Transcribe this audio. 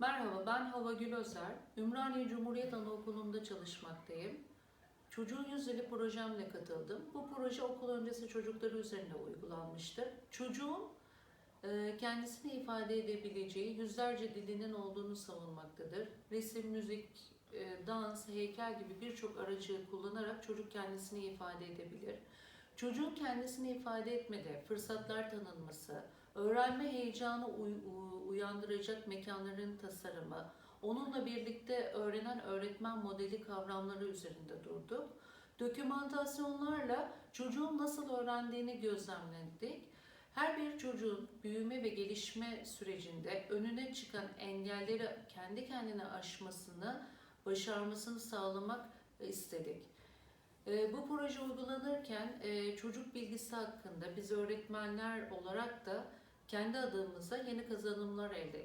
Merhaba, ben Hava Gül Özer. Ümraniye Cumhuriyet Anaokulu'nda çalışmaktayım. Çocuğun Yüzdeli projemle katıldım. Bu proje okul öncesi çocukları üzerinde uygulanmıştır. Çocuğun e, kendisini ifade edebileceği yüzlerce dilinin olduğunu savunmaktadır. Resim, müzik, e, dans, heykel gibi birçok aracı kullanarak çocuk kendisini ifade edebilir. Çocuğun kendisini ifade etmede fırsatlar tanınması, öğrenme heyecanı uyandıracak mekanların tasarımı, onunla birlikte öğrenen öğretmen modeli kavramları üzerinde durduk. Dokümantasyonlarla çocuğun nasıl öğrendiğini gözlemledik. Her bir çocuğun büyüme ve gelişme sürecinde önüne çıkan engelleri kendi kendine aşmasını, başarmasını sağlamak istedik. E, Bu proje uygulanırken e, çocuk bilgisi hakkında biz öğretmenler olarak da kendi adımıza yeni kazanımlar elde